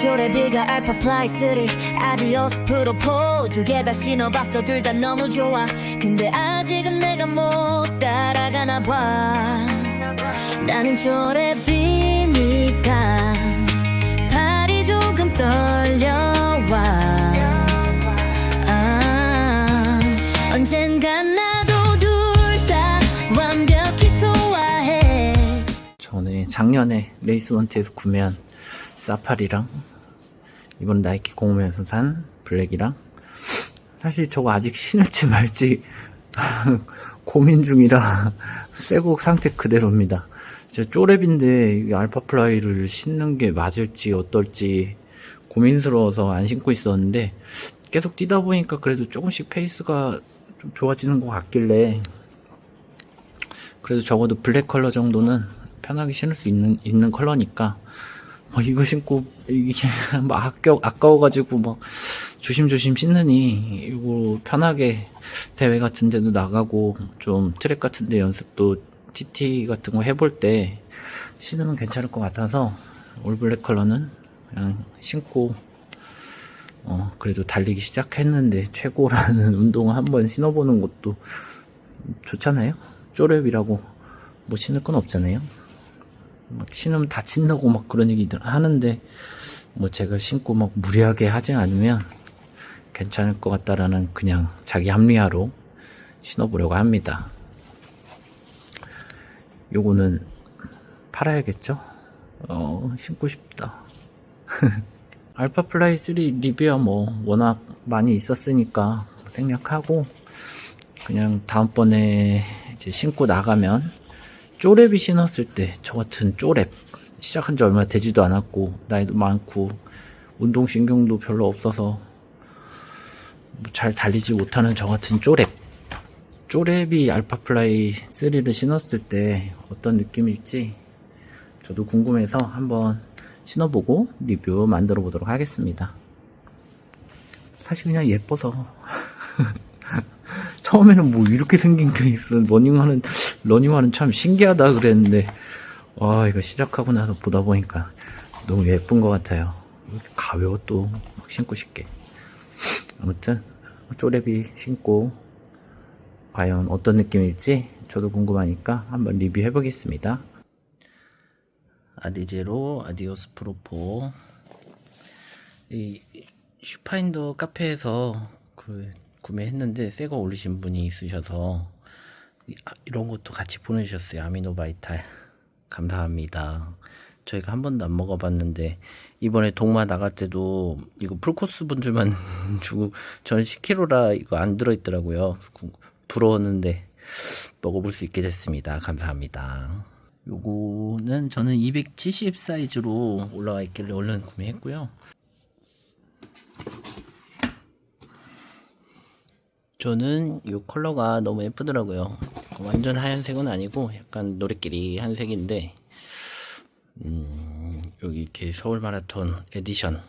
조레비가 알파 플라이 3 아디오스 프로포. 두 개 다 신어봤어. 둘 다 너무 좋아. 근데 아직은 내가 못 따라가나 봐. 나는 조레비니까 발이 조금 떨려와. 아, 언젠간 나도 둘 다 완벽히 소화해. 전에 작년에 레이스원트에서 구매한 사파리랑 이번 나이키 공홈에서 산 블랙이랑 사실 저거 아직 신을지 말지 고민 중이라 쇠곡 상태 그대로입니다. 저 쪼랩인데 이 알파플라이를 신는 게 맞을지 어떨지 고민스러워서 안 신고 있었는데 계속 뛰다 보니까 그래도 조금씩 페이스가 좀 좋아지는 것 같길래 그래도 적어도 블랙 컬러 정도는 편하게 신을 수 있는 있는 컬러니까 어, 이거 신고 이게 막 아껴 아까워가지고 막 조심조심 신느니 이거 편하게 대회 같은 데도 나가고 좀 트랙 같은 데 연습도 TT 같은 거 해볼 때 신으면 괜찮을 것 같아서 올블랙 컬러는 그냥 신고 어 그래도 달리기 시작했는데 최고라는 운동을 한번 신어보는 것도 좋잖아요. 쪼랩이라고 뭐 신을 건 없잖아요 막 신으면 다친다고 막 그런 얘기들 하는데 뭐 제가 신고 막 무리하게 하지 않으면 괜찮을 것 같다라는 그냥 자기 합리화로 신어보려고 합니다. 요거는 팔아야겠죠? 어, 신고 싶다. 알파 플라이 3 리뷰야 뭐 워낙 많이 있었으니까 생략하고 그냥 다음번에 이제 신고 나가면 쪼랩이 신었을 때 저 같은 쪼랩 시작한 지 얼마 되지도 않았고 나이도 많고 운동신경도 별로 없어서 뭐잘 달리지 못하는 저 같은 쪼랩 쪼랩이 알파플라이 3를 신었을 때 어떤 느낌일지 저도 궁금해서 한번 신어보고 리뷰 만들어 보도록 하겠습니다. 사실 그냥 예뻐서 처음에는 뭐 이렇게 생긴 게 있어 러닝화는 러닝화는 참 신기하다 그랬는데 와 이거 시작하고 나서 보다 보니까 너무 예쁜 것 같아요. 가벼워 또 막 신고 싶게. 아무튼 쪼레비 신고 과연 어떤 느낌일지 저도 궁금하니까 한번 리뷰해 보겠습니다. 아디제로 아디오스 프로포. 이 슈파인더 카페에서 그 구매했는데 새거 올리신 분이 있으셔서 이- 아, 이런 것도 같이 보내주셨어요. 아미노 바이탈. 감사합니다. 저희가 한 번도 안 먹어봤는데 이번에 동마 나갈 때도 이거 풀코스 분들만 주고 전 10kg라 이거 안 들어있더라고요. 구- 부러웠는데 먹어볼 수 있게 됐습니다. 감사합니다. 요거는 저는 270 사이즈로 올라와 있길래 얼른 구매했고요 저는 이 컬러가 너무 예쁘더라고요. 완전 하얀색은 아니고 약간 노래끼리 한 색인데 음, 여기 이렇게 서울 마라톤 에디션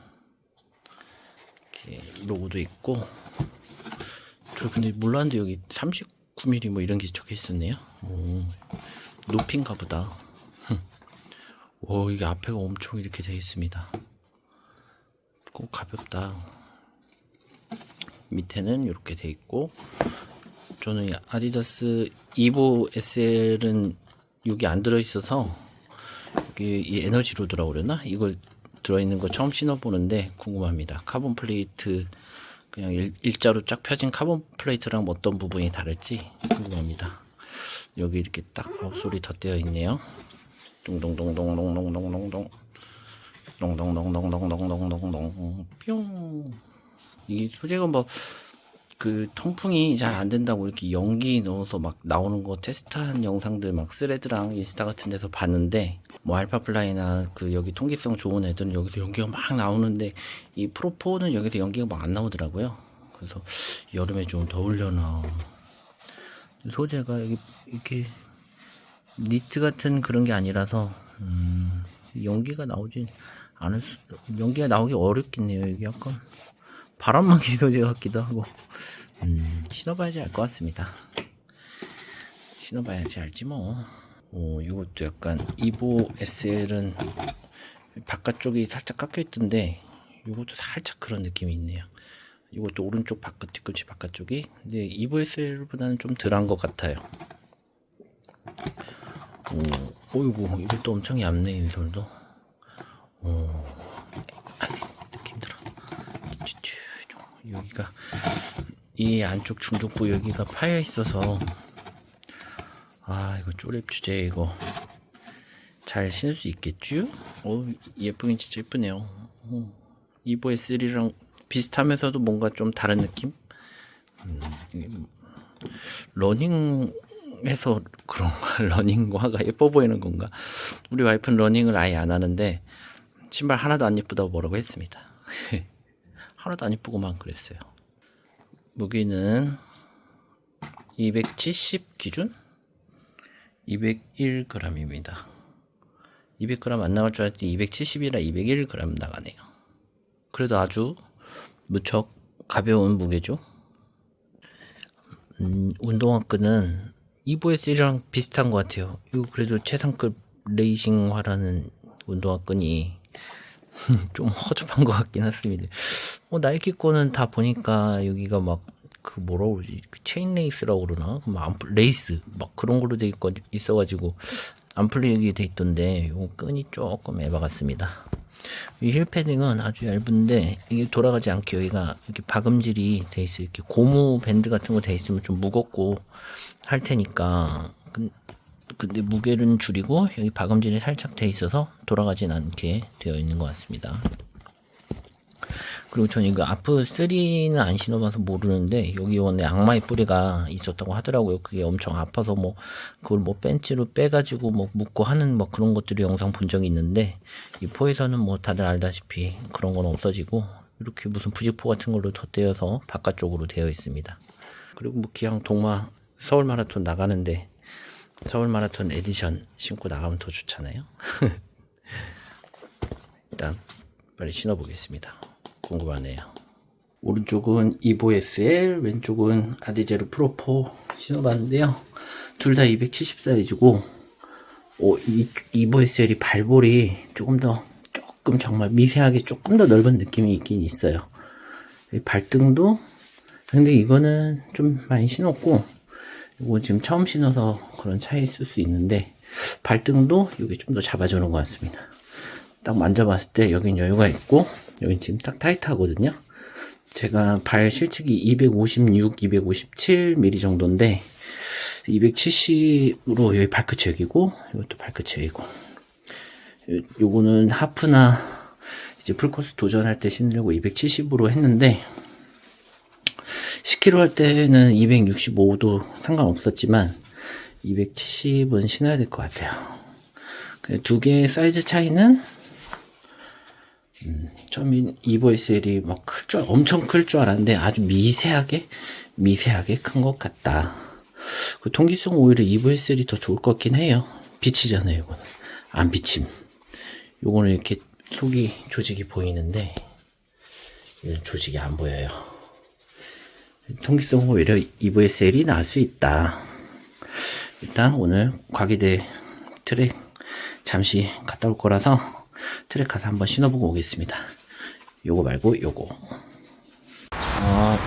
이렇게 로고도 있고 저 근데 몰랐는데 여기 39mm 뭐 이런 게 적혀 있었네요. 오, 높인가 보다. 오, 이게 앞에가 엄청 이렇게 되어 있습니다. 꼭 가볍다. 밑에는 이렇게 돼 있고 저는 이 아디다스 이보 SL은 여기 안 들어 있어서 여기 이 에너지 로드라고 그러나 이걸 들어있는 거 처음 신어보는데 궁금합니다 카본 플레이트 그냥 일, 일자로 쫙 펴진 카본 플레이트랑 어떤 부분이 다를지 궁금합니다 여기 이렇게 딱 어, 소리 덧대어 있네요 둥둥둥둥둥둥둥둥둥 동동동동동동동동동 뿅 이 소재가 뭐 그 통풍이 잘 안 된다고 이렇게 연기 넣어서 막 나오는 거 테스트한 영상들 막 스레드랑 인스타 같은 데서 봤는데 뭐 알파플라이나 그 여기 통기성 좋은 애들은 여기서 연기가 막 나오는데 이 프로4는 여기서 연기가 막 안 나오더라고요. 그래서 여름에 좀 더울려나 소재가 여기 이렇게 니트 같은 그런 게 아니라서 음, 연기가 나오진 않을 수, 연기가 나오기 어렵겠네요. 이게 약간 바람만 기소제 같기도 하고 음, 신어봐야지 알 것 같습니다. 신어봐야지 알지 뭐. 오, 이것도 약간 이보 SL은 바깥쪽이 살짝 깎여 있던데 이것도 살짝 그런 느낌이 있네요. 이것도 오른쪽 바깥 뒤꿈치 바깥쪽이 근데 이브에스보다는 좀 덜한 것 같아요. 오, 어이구 이것도 엄청 얇네 인솔도. 오, 여기가 이 안쪽 중족부 여기가 파여 있어서 아 이거 쪼렙 주제 이거 잘 신을 수 있겠죠? 어 예쁘긴 진짜 예쁘네요. 어, 이보 S3랑 비슷하면서도 뭔가 좀 다른 느낌? 음, 러닝해서 그런가? 러닝화가 예뻐 보이는 건가? 우리 와이프는 러닝을 아예 안 하는데 신발 하나도 안 예쁘다고 뭐라고 했습니다. 하나도 안 예쁘고만 그랬어요. 무게는 270 기준 201g입니다. 200g 안 나갈 줄 알았더니 270이라 201g 나가네요. 그래도 아주 무척 가벼운 무게죠. 음, 운동화 끈은 이보에스랑 비슷한 것 같아요. 이거 그래도 최상급 레이싱화라는 운동화 끈이 좀 허접한 것 같긴 했습니다. 어, 나이키 거는 다 보니까 여기가 막 그 뭐라고 그러지? 그 체인 레이스라고 그러나? 그막안 풀- 레이스 막 그런 걸로 돼 있거, 있어가지고 안 풀리게 돼 있던데 요 끈이 조금 에바 같습니다. 이 힐 패딩은 아주 얇은데 이게 돌아가지 않게 여기가 이렇게 박음질이 돼 있어요. 이렇게 고무 밴드 같은 거 돼 있으면 좀 무겁고 할 테니까 근- 근데 무게는 줄이고 여기 박음질이 살짝 돼 있어서 돌아가진 않게 되어 있는 것 같습니다. 그리고 전 이거 아프 3는 안 신어봐서 모르는데 여기 원래 악마의 뿌리가 있었다고 하더라고요. 그게 엄청 아파서 뭐 그걸 뭐 벤치로 빼가지고 뭐 묶고 하는 뭐 그런 것들이 영상 본 적이 있는데 이 포에서는 뭐 다들 알다시피 그런 건 없어지고 이렇게 무슨 부직포 같은 걸로 덧대어서 바깥쪽으로 되어 있습니다. 그리고 뭐 기왕 동마 서울 마라톤 나가는데 서울 마라톤 에디션 신고 나가면 더 좋잖아요. 일단 빨리 신어보겠습니다. 궁금하네요. 오른쪽은 이보SL, 왼쪽은 아디제로 프로4 신어봤는데요. 둘 다 270 사이즈고, 오, 이, 이보SL이 발볼이 조금 더, 조금 정말 미세하게 조금 더 넓은 느낌이 있긴 있어요. 이 발등도, 근데 이거는 좀 많이 신었고, 이거 지금 처음 신어서 그런 차이 있을 수 있는데, 발등도 여기 좀 더 잡아주는 것 같습니다. 딱 만져봤을 때 여긴 여유가 있고 여긴 지금 딱 타이트하거든요. 제가 발 실측이 256, 257mm 정도인데 270으로 여기 발끝이 여기고 이것도 발끝이 여기고. 요- 요거는 하프나 이제 풀코스 도전할 때 신으려고 270으로 했는데 10km 할 때는 265도 상관없었지만 270은 신어야 될 것 같아요. 그두 개의 사이즈 차이는 처음에 이보이셀이 막 클 줄, 엄청 클 줄 알았는데 아주 미세하게, 미세하게 큰 것 같다. 그 통기성 오히려 이보이셀이 더 좋을 것 같긴 해요. 비치잖아요, 이거는. 안 비침. 요거는 이렇게 속이 조직이 보이는데, 이건 조직이 안 보여요. 통기성 오히려 이보이셀이 나을 수 있다. 일단 오늘 과기대 트랙 잠시 갔다 올 거라서 트랙 가서 한번 신어보고 오겠습니다. 요거 말고 요거. 아,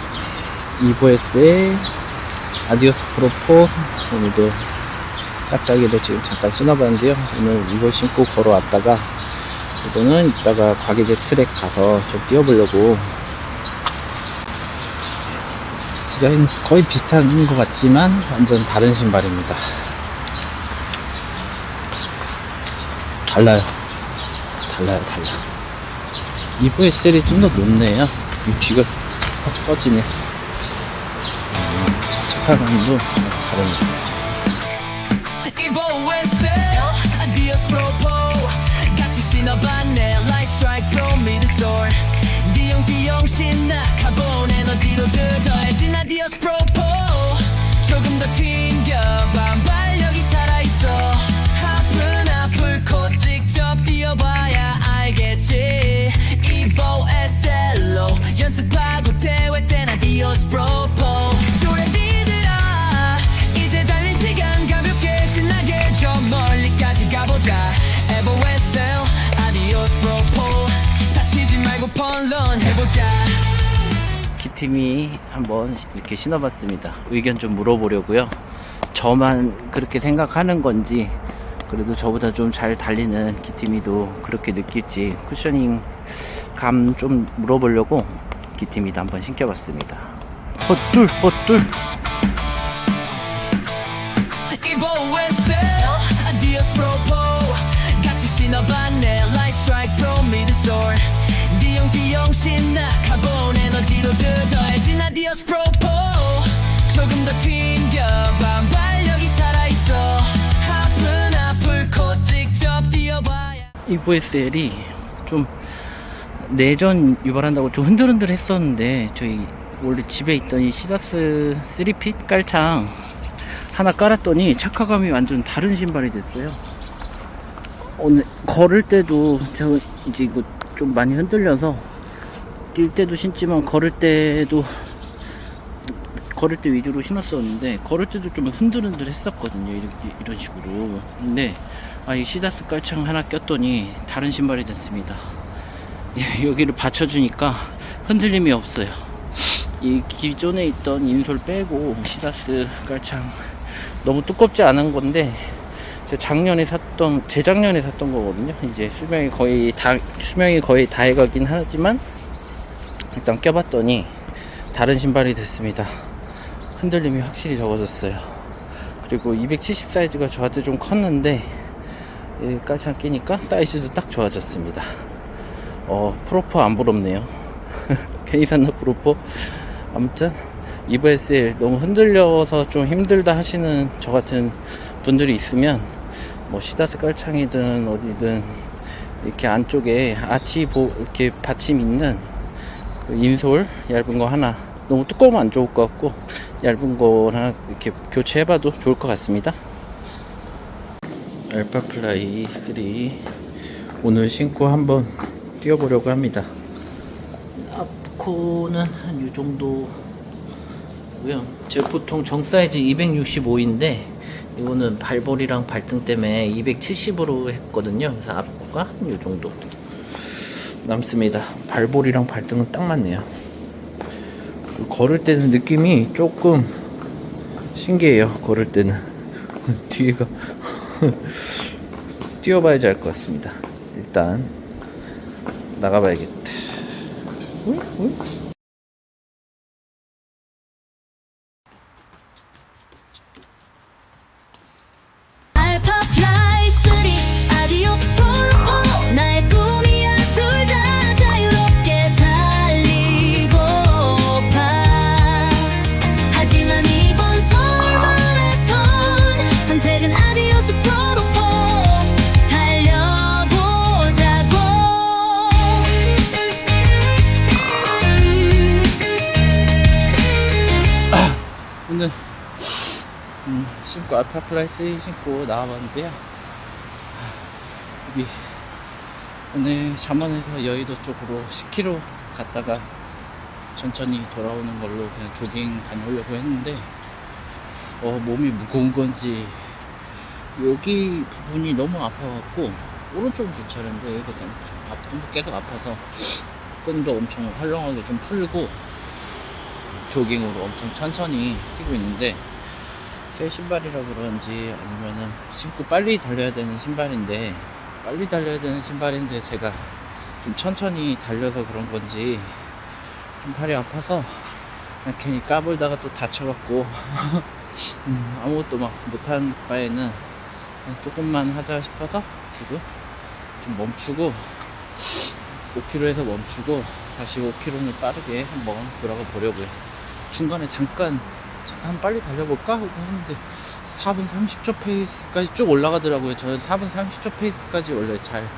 이보에스의 아디오스 프로4 오늘도 짝짝이도 지금 잠깐 신어봤는데요. 오늘 이거 신고 걸어왔다가 이거는 이따가 과기대 트랙 가서 좀 뛰어보려고 디자인 거의 비슷한 것 같지만 완전 다른 신발입니다. 달라요. 달라요, 달라. 이브의 셀이 좀 더 높네요. 이 뒤가 확 꺼지네. 음, 착화감도 좀 다릅니다. 신나 카본 에너지로 더해진 Adios Propo 조금 더 반발력이 팀이 한번 이렇게 신어봤습니다. 의견 좀 물어보려고요. 저만 그렇게 생각하는 건지 그래도 저보다 좀 잘 달리는 기팀이도 그렇게 느낄지 쿠셔닝 감 좀 물어보려고 기팀이도 한번 신겨봤습니다. 헛둘 헛둘 에너지로 더해진 Adios Propo 조금 더 튕겨 반발력이 살아있어. 아픈 아플 코 직접 뛰어봐야. 이브SL이 좀 내전 유발한다고 좀 흔들흔들 했었는데 저희 원래 집에 있던 이 시다스 3핏 깔창 하나 깔았더니 착화감이 완전 다른 신발이 됐어요. 오늘 걸을 때도 저 이제 이거 좀 많이 흔들려서 뛸 때도 신지만 걸을 때도 걸을 때 위주로 신었었는데 걸을 때도 좀 흔들흔들 했었거든요. 이렇게 이런 식으로. 근데 아 이 시다스 깔창 하나 꼈더니 다른 신발이 됐습니다. 예, 여기를 받쳐주니까 흔들림이 없어요. 이 기존에 있던 인솔 빼고 시다스 깔창 너무 두껍지 않은 건데 제가 작년에 샀던 재작년에 샀던 거거든요. 이제 수명이 거의 다 수명이 거의 다 해가긴 하지만 일단 껴봤더니 다른 신발이 됐습니다 흔들림이 확실히 적어졌어요. 그리고 270 사이즈가 저한테 좀 컸는데 이 깔창 끼니까 사이즈도 딱 좋아졌습니다. 어 프로포 안 부럽네요. 괜히 샀나 프로포? 아무튼 이브SL 너무 흔들려서 좀 힘들다 하시는 저 같은 분들이 있으면 뭐 시다스 깔창이든 어디든 이렇게 안쪽에 아치 보 이렇게 받침 있는 그 인솔 얇은 거 하나. 너무 두꺼우면 안 좋을 것 같고 얇은 거 하나 이렇게 교체해봐도 좋을 것 같습니다. 알파플라이 3 오늘 신고 한번 뛰어보려고 합니다. 앞코는 한 이 정도고요. 제가 보통 정 사이즈 265인데 이거는 발볼이랑 발등 때문에 270으로 했거든요. 그래서 앞코가 한이 정도 남습니다 발볼이랑 발등은 딱 맞네요 걸을 때는 느낌이 조금 신기해요. 걸을 때는 뒤에가 뛰어봐야지 알 것 같습니다. 일단 나가봐야겠다. 신고 알파플라이스 신고 나와봤는데요. 여기 오늘 잠원에서 여의도 쪽으로 10km 갔다가 천천히 돌아오는 걸로 그냥 조깅 다녀오려고 했는데 어, 몸이 무거운 건지 여기 부분이 너무 아파갖고 오른쪽은 괜찮은데 여기가 좀 아픈 계속 아파서 끈도 엄청 헐렁하게 좀 풀고 조깅으로 엄청 천천히 뛰고 있는데 새 신발이라 그런지 아니면은 신고 빨리 달려야 되는 신발인데 빨리 달려야 되는 신발인데 제가 좀 천천히 달려서 그런 건지 좀 팔이 아파서 그냥 괜히 까불다가 또 다쳐갖고 음, 아무것도 막 못한 바에는 조금만 하자 싶어서 지금 좀 멈추고 5km에서 멈추고 다시 5km는 빠르게 한번 돌아가 보려고요. 중간에 잠깐 잠깐 빨리 달려볼까 하고 했는데 4분 30초 페이스까지 쭉 올라가더라고요. 저는 4분 30초 페이스까지 원래 잘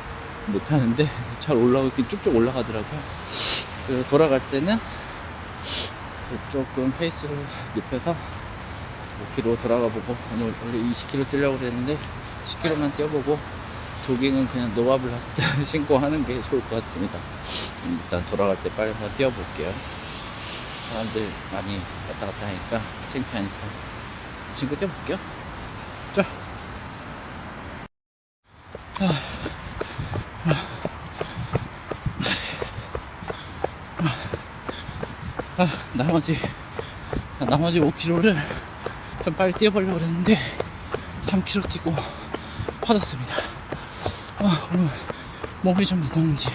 못하는데 잘 올라가 이렇게 쭉쭉 올라가더라고요. 그래서 돌아갈 때는 조금 페이스를 높여서 5km 돌아가 보고 오늘 원래 20km 뛰려고 그랬는데 10km만 뛰어보고 조깅은 그냥 때 신고 하는 게 좋을 것 같습니다. 일단 돌아갈 때 빨리 한번 뛰어볼게요. 사람들 많이 왔다 갔다 하니까 창피하니까 신고 뛰어볼게요. 자. 아. 아, 나머지, 나머지 5km를 좀 빨리 뛰어보려고 그랬는데, 3km 뛰고 퍼졌습니다. 아, 오늘 몸이 좀 무거운지,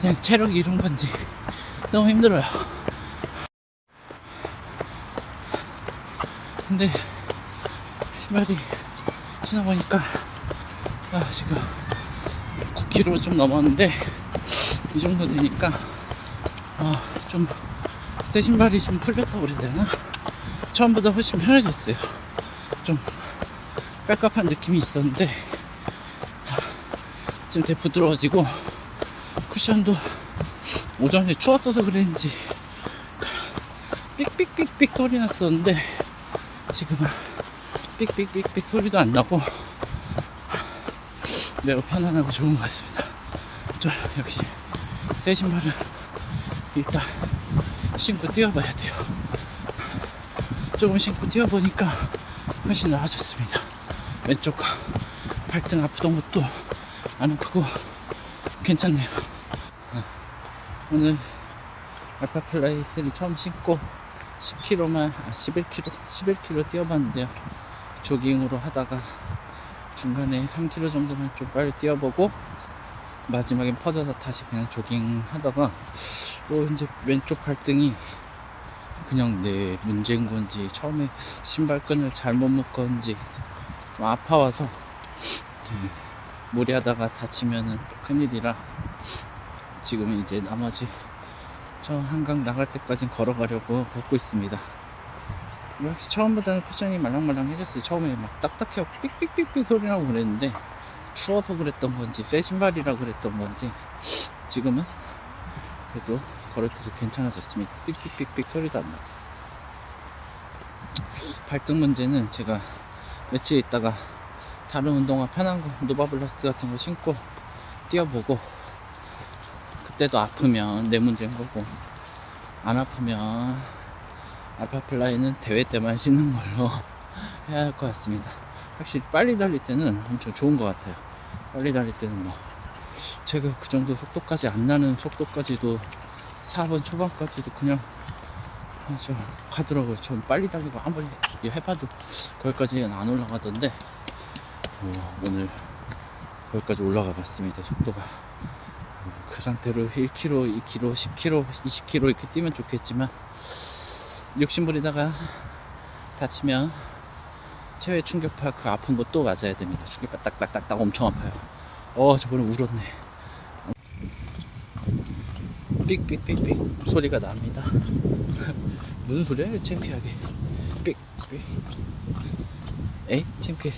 그냥 체력이 이런 건지, 너무 힘들어요. 근데, 신발이 신어보니까, 아, 지금 9km 좀 넘었는데, 이 정도 되니까, 아, 좀, 내 신발이 좀 풀렸다고 그래야 되나? 처음보다 훨씬 편해졌어요. 좀, 빽깝한 느낌이 있었는데, 아, 지금 되게 부드러워지고, 쿠션도 오전에 추웠어서 그랬는지, 삑삑삑삑 소리 났었는데, 지금은 삑삑삑삑 소리도 안 나고, 매우 편안하고 좋은 것 같습니다. 저, 역시, 새 신발은 일단 신고 뛰어봐야 돼요. 조금 신고 뛰어보니까 훨씬 나아졌습니다. 왼쪽 발등 아프던 것도 안 아프고 괜찮네요. 오늘 알파플라이 3 처음 신고 10km만, 아, 11km, 11km 뛰어봤는데요. 조깅으로 하다가 중간에 3km 정도만 좀 빨리 뛰어보고 마지막엔 퍼져서 다시 그냥 조깅 하다가 또 이제 왼쪽 발등이 그냥 내 문제인 건지 처음에 신발끈을 잘못 묶었는지 좀 아파와서 네, 무리하다가 다치면은 큰일이라 지금은 이제 나머지 저 한강 나갈 때까진 걸어가려고 걷고 있습니다. 역시 처음보다는 쿠션이 말랑말랑해졌어요. 처음에 막 딱딱해요. 삑삑삑삑 소리 나고 그랬는데 추워서 그랬던 건지 새 신발이라 그랬던 건지 지금은 그래도 걸을 때도 괜찮아졌습니다. 삑삑삑삑 소리도 안 나고 발등 문제는 제가 며칠 있다가 다른 운동화 편한 거 노바블라스 같은 거 신고 뛰어보고 그때도 아프면 내 문제인 거고 안 아프면 알파플라이는 대회 때만 신는 걸로 해야 할 것 같습니다. 확실히 빨리 달릴 때는 엄청 좋은 것 같아요. 빨리 달릴 때는 뭐 제가 그 정도 속도까지 안 나는 속도까지도 4번 초반까지도 그냥 좀 가더라고요. 좀 빨리 달리고 한번 해봐도 거기까지는 안 올라가던데 어, 오늘 거기까지 올라가 봤습니다. 속도가 그 상태로 1km, 2km, 10km, 20km 이렇게 뛰면 좋겠지만 욕심부리다가 다치면 체외 충격파 그 아픈 거 또 맞아야 됩니다. 충격파 딱딱딱딱 엄청 아파요. 어 저번에 울었네. 삑삑삑삑 소리가 납니다. 무슨 소리야? 창피하게. 삑삑. 에이 창피해.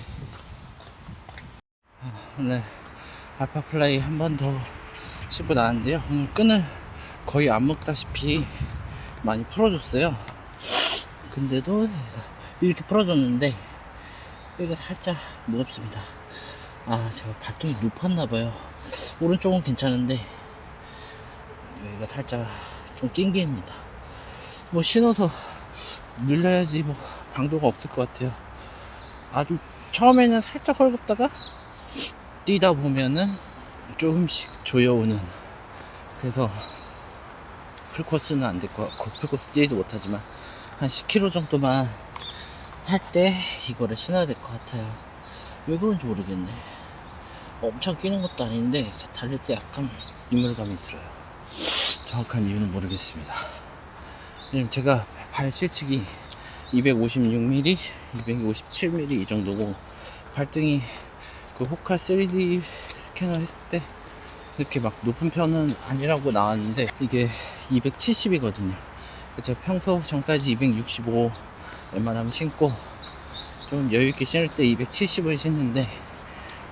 아, 오늘 알파플라이 한 번 더 씹고 나왔는데요. 오늘 끈을 거의 안 먹다시피 많이 풀어줬어요. 근데도 이렇게 풀어줬는데 여기가 살짝 무겁습니다. 아, 제가 발등이 높았나봐요. 오른쪽은 괜찮은데 여기가 살짝 좀 낑깁니다. 뭐 신어서 늘려야지 뭐 방도가 없을 것 같아요. 아주 처음에는 살짝 헐겁다가 뛰다 보면은 조금씩 조여오는 그래서 풀코스는 안 될 것 같고 풀코스 뛰지도 못하지만 한 10km 정도만 할 때 이거를 신어야 될 것 같아요. 왜 그런지 모르겠네. 엄청 끼는 것도 아닌데 달릴 때 약간 인물감이 들어요. 정확한 이유는 모르겠습니다. 왜냐면 제가 발 실측이 256mm, 257mm 이 정도고 발등이 그 호카 3D 스캐너 했을 때 이렇게 막 높은 편은 아니라고 나왔는데 이게 270이거든요. 제가 평소 정사이즈 265 웬만하면 신고 좀 여유있게 신을 때 270을 신는데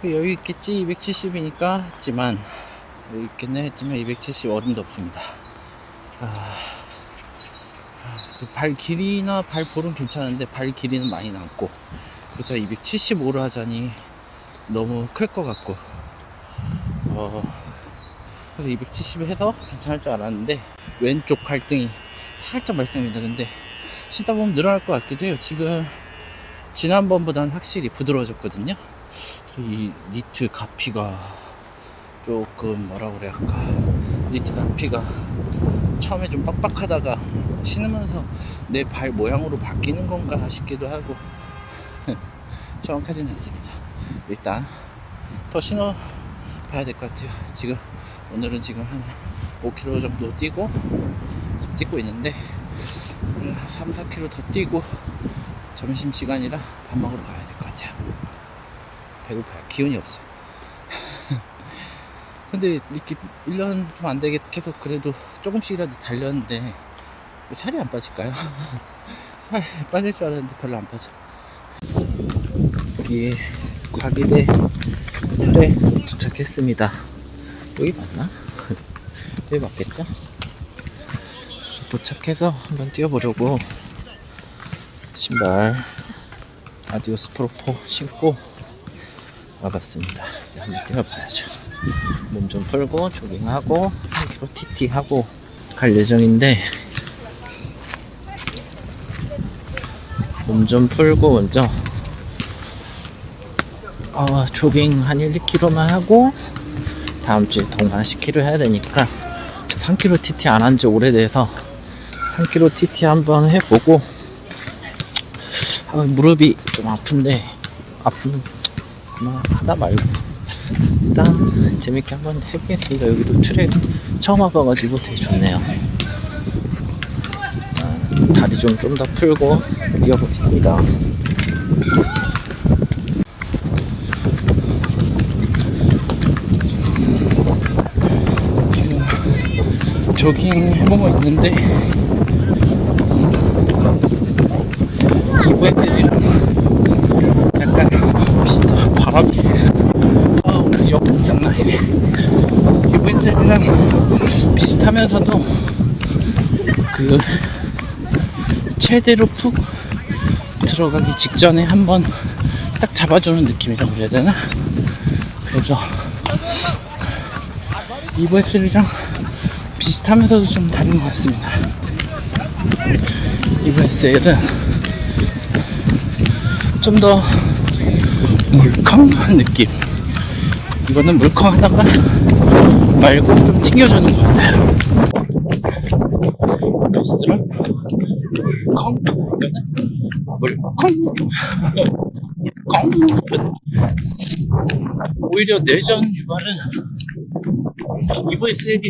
그 여유있겠지 270이니까 했지만 여유있겠네 했지만 270 어림도 없습니다. 아, 그 발 길이나 발 볼은 괜찮은데 발 길이는 많이 남고 그렇다고 275를 하자니 너무 클 것 같고 어, 그래서 270을 해서 괜찮을 줄 알았는데 왼쪽 발등이 살짝 말썽입니다. 근데 신다 보면 늘어날 것 같기도 해요. 지금 지난번보다는 확실히 부드러워졌거든요. 그래서 이 니트 가피가 조금 뭐라 그래야 할까? 니트 가피가 처음에 좀 빡빡하다가 신으면서 내 발 모양으로 바뀌는 건가 싶기도 하고 정확하진 않습니다. 일단 더 신어 봐야 될 것 같아요. 지금 오늘은 지금 한 5km 정도 뛰고 뛰고 있는데 오늘 3, 4km 더 뛰고 점심 시간이라 밥 먹으러 가야 될 것 같아요. 배고파요. 기운이 없어요. 근데 이렇게 1년 좀 안 되게 계속 그래도 조금씩이라도 달렸는데 왜 살이 안 빠질까요? 살 빠질 줄 알았는데 별로 안 빠져. 여기 과기대 틀에 도착했습니다. 여기 맞나? 여기 맞겠죠? 도착해서 한번 뛰어보려고 신발 아디오스 프로포 신고 와봤습니다. 이제 한번 뛰어봐야죠. 몸 좀 풀고 조깅하고 3km TT 하고 갈 예정인데 몸 좀 풀고 먼저 어, 조깅 한 1, 2km만 하고 다음 주에 동반 10km 해야 되니까 3km TT 안 한 지 오래돼서 3km TT 한번 해보고 아, 무릎이 좀 아픈데 그만 하다 말고 일단 재밌게 한번 해보겠습니다. 여기도 트랙 처음 와봐가지고 되게 좋네요. 아, 다리 좀 좀 더 풀고 뛰어보겠습니다. 조깅 해보고 있는데 이브엔트랑 약간 비슷한 바람이 아 오늘 옆 장난 아니네 이브엔트랑 비슷하면서도 그 최대로 푹 들어가기 직전에 한번 딱 잡아주는 느낌이라고 그래야 되나? 그래서 이브에스랑 비슷하면서도 좀 다른 것 같습니다. 이브에스는 좀더 물컹한 느낌. 이거는 물컹하다가 말고 좀 튕겨주는 것 같아요. 이브에스랑 물컹. 물컹. 물컹. 오히려 내전 유발은 이브에스이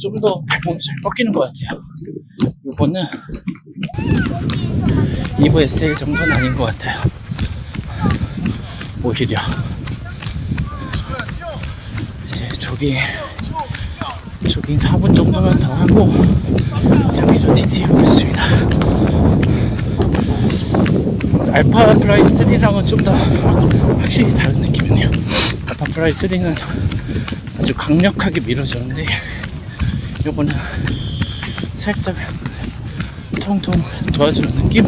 좀 더 발목이 잘 꺾이는 것 같아요. 이거는 이브에스 정도는 아닌 것 같아요. 오히려 이제 조깅 조깅 4분 정도만 더 하고 장기전 TT 해보겠습니다. 알파 플라이 3랑은 좀 더 확실히 다른 느낌이네요. 알파 플라이 3는 아주 강력하게 밀어주는데 요거는 살짝 통통 도와주는 느낌?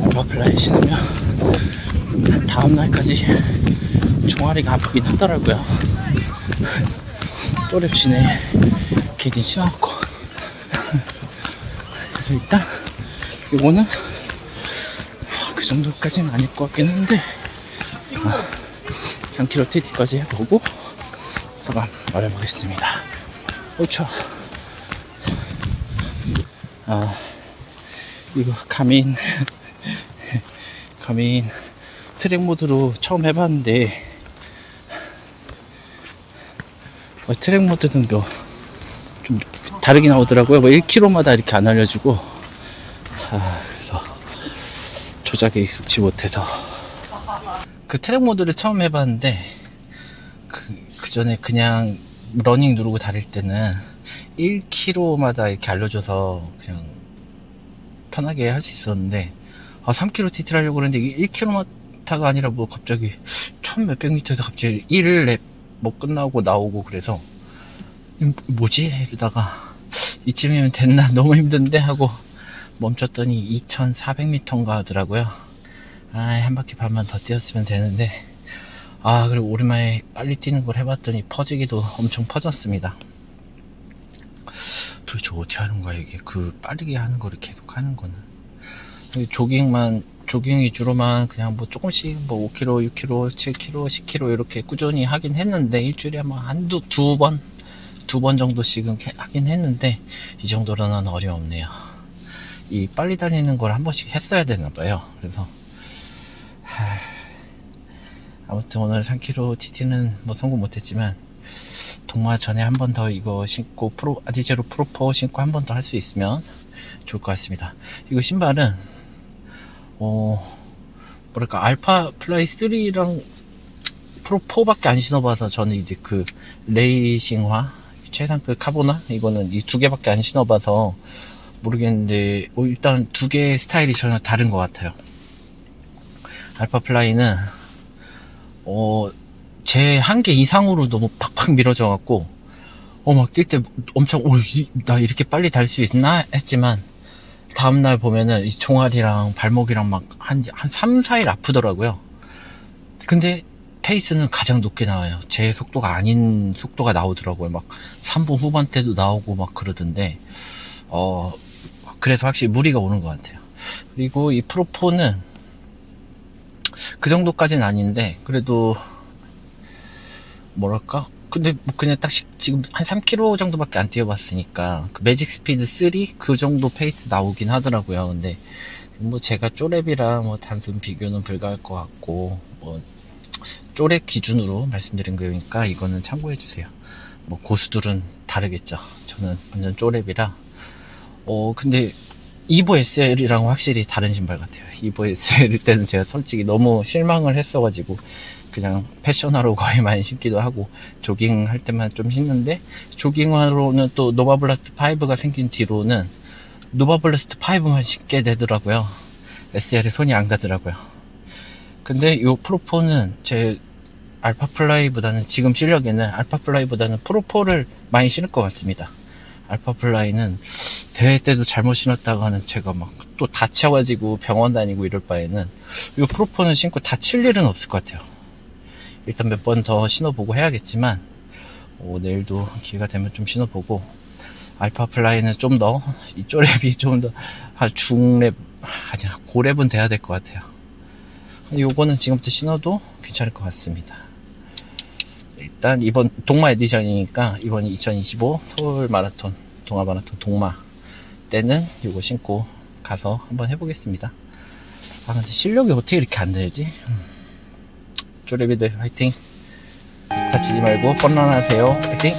알파플라이 신으면 다음날까지 종아리가 아프긴 하더라고요 또랩신에 괜히 신어갖고 그래서 일단 이거는 그 정도까지는 아닐 것 같긴 한데 3km TT까지 해보고 소감 말해보겠습니다. 오차. 아, 이거 가민, 가민 트랙 모드로 처음 해봤는데, 어, 트랙 모드는 뭐, 좀 다르게 나오더라고요. 뭐 1km마다 이렇게 안 알려주고, 아, 그래서 조작에 익숙치 못해서. 그 트랙 모드를 처음 해봤는데, 그, 그 전에 그냥 러닝 누르고 다닐 때는 1km마다 이렇게 알려줘서 그냥 편하게 할 수 있었는데, 아, 3km TT를 하려고 그랬는데 이게 1km가 아니라 뭐 갑자기 천 몇백 미터에서 갑자기 1랩 뭐 끝나고 나오고 그래서, 음, 뭐지? 이러다가 이쯤이면 됐나? 너무 힘든데? 하고 멈췄더니 2400m인가 하더라고요. 아, 한 바퀴 반만 더 뛰었으면 되는데, 아, 그리고 오랜만에 빨리 뛰는 걸 해봤더니 퍼지기도 엄청 퍼졌습니다. 도대체 어떻게 하는 거야, 이게. 그 빠르게 하는 거를 계속 하는 거는. 조깅만 조깅 위주로만 그냥 뭐 조금씩 뭐 5km, 6km, 7km, 10km 이렇게 꾸준히 하긴 했는데 일주일에 뭐 한두 두 번, 두 번 정도씩은 캐- 하긴 했는데 이 정도로는 어려웠네요. 이 빨리 달리는 걸 한 번씩 했어야 되나 봐요. 그래서 하, 아무튼 오늘 3km TT는 뭐 성공 못했지만 동마 전에 한 번 더 이거 신고 프로 아디제로 프로포 신고 한 번 더 할 수 있으면 좋을 것 같습니다. 이거 신발은 어 뭐랄까 알파 플라이 3랑 프로 4밖에 안 신어봐서 저는 이제 그 레이싱화 최상급 카보나 이거는 이 두 개밖에 안 신어봐서 모르겠는데 어, 일단 두 개의 스타일이 전혀 다른 것 같아요. 알파 플라이는 어 제 한계 이상으로 너무 팍팍 밀어져 갖고 어 막 뛸 때 엄청 오나 이렇게 빨리 달 수 있나 했지만 다음날 보면은 이 종아리랑 발목이랑 막 한, 한 3, 4일 아프더라고요. 근데 페이스는 가장 높게 나와요. 제 속도가 아닌 속도가 나오더라고요. 막 3분 후반 때도 나오고 막 그러던데, 어, 그래서 확실히 무리가 오는 것 같아요. 그리고 이 프로4는 그 정도까지는 아닌데, 그래도, 뭐랄까? 근데 뭐 그냥 딱 시- 지금 한 3km 정도밖에 안 뛰어봤으니까 그 매직 스피드 3 그 정도 페이스 나오긴 하더라고요. 근데 뭐 제가 쪼랩이랑 뭐 단순 비교는 불가할 것 같고 뭐 쪼랩 기준으로 말씀드린 거니까 이거는 참고해 주세요. 뭐 고수들은 다르겠죠. 저는 완전 쪼랩이라 어 근데 이보 SL이랑 확실히 다른 신발 같아요. 이보 SL 때는 제가 솔직히 너무 실망을 했어가지고 그냥 패션화로 거의 많이 신기도 하고 조깅 할 때만 좀 신는데 조깅화로는 또 노바블라스트 5가 생긴 뒤로는 노바블라스트 5만 신게 되더라고요. SL에 손이 안 가더라고요. 근데 요 프로4는 제 알파플라이보다는 지금 실력에는 알파플라이보다는 프로4를 많이 신을 것 같습니다. 알파플라이는 대회 때도 잘못 신었다가는 제가 막 또 다쳐가지고 병원 다니고 이럴 바에는 이 프로포는 신고 다칠 일은 없을 것 같아요. 일단 몇 번 더 신어보고 해야겠지만 어, 내일도 기회가 되면 좀 신어보고 알파 플라이는 좀 더 이 쪼랩이 좀더 중랩 아니야 고랩은 돼야 될 것 같아요. 요거는 지금부터 신어도 괜찮을 것 같습니다. 일단 이번 동마 에디션이니까 이번 2025 서울 마라톤 동아 마라톤 동마 때는 요거 신고 가서 한번 해보겠습니다. 아 근데 실력이 어떻게 이렇게 안 되지? 음. 쪼레비들 화이팅! 다치지 말고 뻔란하세요 화이팅!